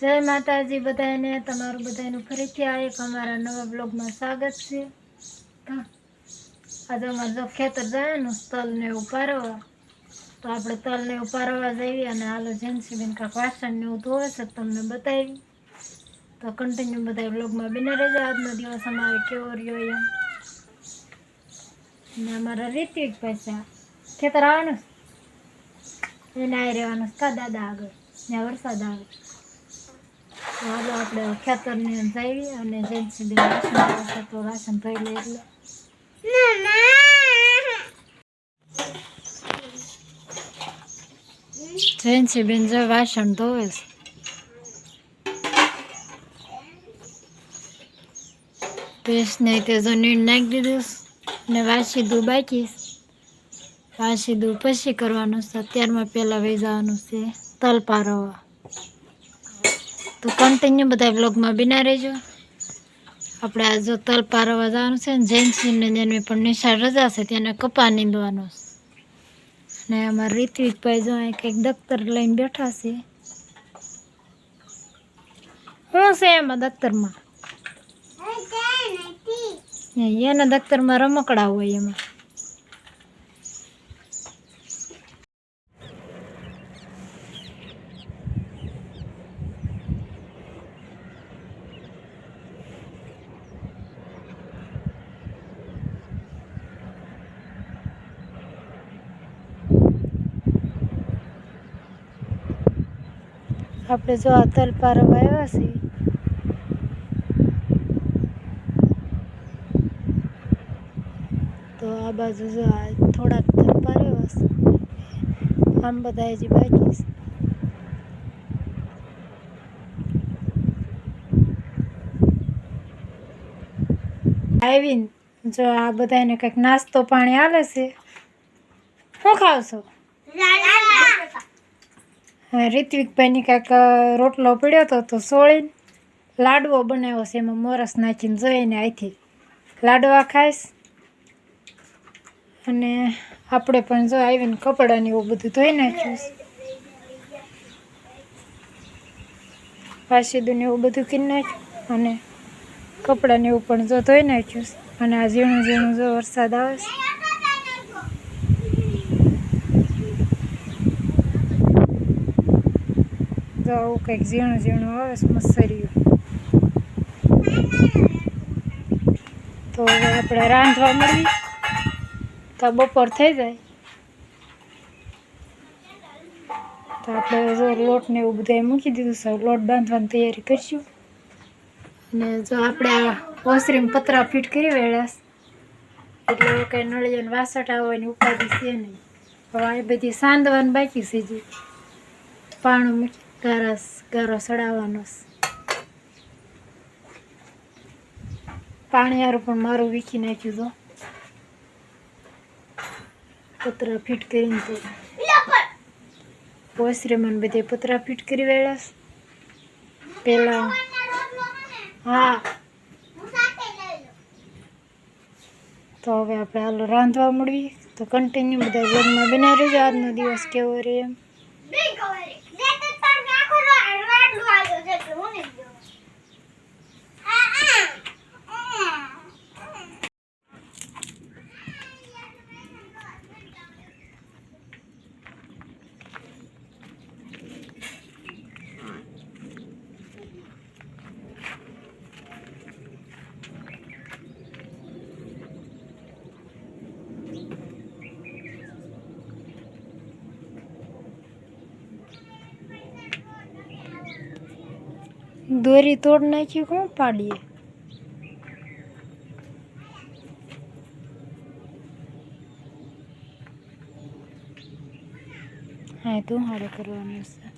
જય માતાજી બધાને તમારું બધાનું ફરીથી આ અમારા નવા બ્લોગમાં સ્વાગત છે. આજે અમારે જો ખેતર જવાનું, તલને પારવા. તો આપણે તલને પારવા જઈએ અને હાલો જેન્સીબેન કાંક વાસણ ને એવું ધોવે છે તમને બતાવી. તો કન્ટિન્યુ બધા બ્લોગમાં બને રહેજો. આજનો દિવસ અમારે કેવો રહ્યો એમ. ને અમારા રીતિક પૈસા ખેતર આવવાનું? એને આવી રહેવાનું કા દાદા આગળ? ત્યાં વરસાદ આવે. હાલો, આપણે ખેતરની જઈએ અને જેન્સી સુધી રાશન આવશે તો રાશન ધોઈ લે એટલે. જેન્સી બેન વાસણ ધોવે છે. પેસ્ટને તે જો નીણ નાખી દીધું ને વાસી દૂધ બાકીશ વાસી દૂધ પછી કરવાનું છે. અત્યારમાં પહેલાં વહી જવાનું છે તલ પારવા તો કન્ટિન્યુ બધા બ્લોગમાં બિના રહેજો. આપણે આ જો તલ પારવા જવાનું છે ને જેને પણ નિશાળ રજા છે તેને કપા નીંદવાનો છે. અને અમારા ઋત્વિકભાઈ જો અહીં કંઈક દફતર લઈને બેઠા છે. શું છે એમાં દફતરમાં? એના દફતરમાં રમકડા હોય એમાં. આપણે જો આ તલ આવ્યા છીએ. તો આ બાજુ જો આ થોડાક તલ પારેવા છે. આમ બધા હજી બાકી છે. આવીને જો આ બધાને કંઈક નાસ્તો પાણી આલે છે. શું ખાવશો? ઋત્વિકભાઈની કાંઈક રોટલો પડ્યો હતો તો સોળીને. લાડવો બનાવ્યો છે, એમાં મોરસ નાખીને જોઈને અહીંથી લાડવા ખાઈશ. અને આપણે પણ જો આવીને કપડાને એવું બધું ધોઈ નાખ્યું વાસીદુને એવું બધું કરી નાખ્યું અને કપડાને એવું પણ જો ધોઈ નાખ્યું અને આ ઝીણું ઝીણું જો વરસાદ આવે છે. જો આવું કંઈક ઝીણું ઝીણું આવે મસરિયું. તો આપણે રાંધવા મળી તો બપોર થઈ જાય. તો આપણે જો લોટ ને એવું બધું મૂકી દીધું છે. લોટ બાંધવાની તૈયારી કરીશું. અને જો આપણે આ ઓસરીમ પતરા ફીટ કરી વેળાશ એટલે કંઈ નળિયાને વાસટ આવવાની ઉપાધિ છે નહીં. હવે આ બધી સાંધવાની બાકી છે જે પાણું મૂકી ગારસ ગારો સડાવવાનો પાણી હારું પણ મારું વીખી નાખ્યું તો. પતરા ફિટ કરીને તો. ઓસરીમાં મને બધે પતરા ફિટ કરી વેળાશ પેલા હા. તો હવે આપણે હાલો રાંધવા મળીએ. તો કન્ટિન્યુ બધા બ્લોગમાં બનાવી રહેજો. આજનો દિવસ કેવો રહે એમ. દોરી તોડ નાખી કોણ પાડીએ. હા તો હારે કરવાનું છે.